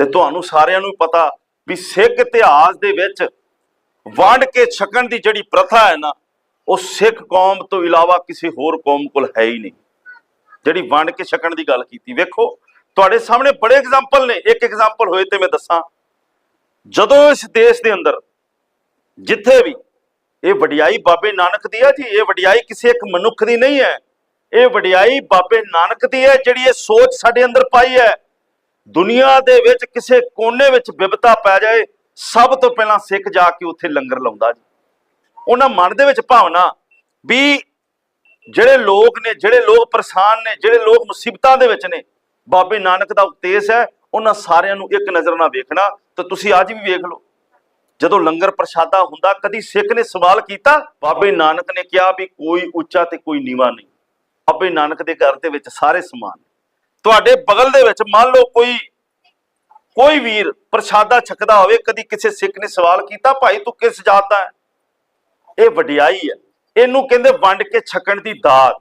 ਤੇ ਤੁਹਾਨੂੰ ਸਾਰਿਆਂ ਨੂੰ ਪਤਾ ਵੀ ਸਿੱਖ ਇਤਿਹਾਸ ਦੇ ਵਿੱਚ ਵੰਡ ਕੇ ਛਕਣ ਦੀ ਜਿਹੜੀ ਪ੍ਰਥਾ ਹੈ ਨਾ, ਉਹ ਸਿੱਖ ਕੌਮ ਤੋਂ ਇਲਾਵਾ ਕਿਸੇ ਹੋਰ ਕੌਮ ਕੋਲ ਹੈ ਹੀ ਨਹੀਂ। ਜਿਹੜੀ ਵੰਡ ਕੇ ਛਕਣ ਦੀ ਗੱਲ ਕੀਤੀ, ਵੇਖੋ, ਤੁਹਾਡੇ ਸਾਹਮਣੇ ਬੜੇ ਐਗਜ਼ਾਮਪਲ ਨੇ। ਇੱਕ ਐਗਜ਼ਾਮਪਲ ਹੋਏ ਤੇ ਮੈਂ ਦੱਸਾਂ। ਜਦੋਂ ਇਸ ਦੇਸ਼ ਦੇ ਅੰਦਰ ਜਿੱਥੇ ਵੀ ਇਹ ਵਡਿਆਈ ਬਾਬੇ ਨਾਨਕ ਦੀ ਹੈ ਜੀ, ਇਹ ਵਡਿਆਈ ਕਿਸੇ ਇੱਕ ਮਨੁੱਖ ਦੀ ਨਹੀਂ ਹੈ। ਇਹ ਵਡਿਆਈ ਬਾਬੇ ਨਾਨਕ ਦੀ ਹੈ ਜਿਹੜੀ ਇਹ ਸੋਚ ਸਾਡੇ ਅੰਦਰ ਪਾਈ ਹੈ। ਦੁਨੀਆ ਦੇ ਵਿੱਚ ਕਿਸੇ ਕੋਨੇ ਵਿੱਚ ਵਿਪਤਾ ਪੈ ਜਾਏ, ਸਭ ਤੋਂ ਪਹਿਲਾਂ ਸਿੱਖ ਜਾ ਕੇ ਉੱਥੇ ਲੰਗਰ ਲਾਉਂਦਾ ਜੀ। ਉਹਨਾਂ ਮਨ ਦੇ ਵਿੱਚ ਭਾਵਨਾ ਵੀ ਜਿਹੜੇ ਲੋਕ ਨੇ, ਜਿਹੜੇ ਲੋਕ ਪਰੇਸ਼ਾਨ ਨੇ, ਜਿਹੜੇ ਲੋਕ ਮੁਸੀਬਤਾਂ ਦੇ ਵਿੱਚ ਨੇ, ਬਾਬੇ ਨਾਨਕ ਦਾ ਉਪਦੇਸ਼ ਹੈ, ਉਹਨਾਂ ਸਾਰਿਆਂ ਨੂੰ ਇੱਕ ਨਜ਼ਰ ਨਾਲ ਵੇਖਣਾ, ਤਾਂ ਤੁਸੀਂ ਅੱਜ ਵੀ ਵੇਖ ਲਓ। ਜਦੋਂ ਲੰਗਰ ਪ੍ਰਸ਼ਾਦਾ ਹੁੰਦਾ, ਕਦੀ ਸਿੱਖ ਨੇ ਸਵਾਲ ਕੀਤਾ, ਬਾਬੇ ਨਾਨਕ ਨੇ ਕਿਹਾ ਵੀ ਕੋਈ ਉੱਚਾ ਤੇ ਕੋਈ ਨੀਵਾ ਨਹੀਂ। ਬਾਬੇ ਨਾਨਕ ਦੇ ਘਰ ਦੇ ਵਿੱਚ ਸਾਰੇ ਸਮਾਨ ਨੇ। ਤੁਹਾਡੇ ਬਗਲ ਦੇ ਵਿੱਚ ਮੰਨ ਲਓ ਕੋਈ ਕੋਈ ਵੀਰ ਪ੍ਰਸ਼ਾਦਾ ਛਕਦਾ ਹੋਵੇ, ਕਦੀ ਕਿਸੇ ਸਿੱਖ ਨੇ ਸਵਾਲ ਕੀਤਾ, ਭਾਈ ਤੂੰ ਕਿਸ ਜਾਤ ਦਾ ਹੈ? ਇਹ ਵਡਿਆਈ ਹੈ। ਇਹਨੂੰ ਕਹਿੰਦੇ ਵੰਡ ਕੇ ਛਕਣ ਦੀ ਦਾਤ।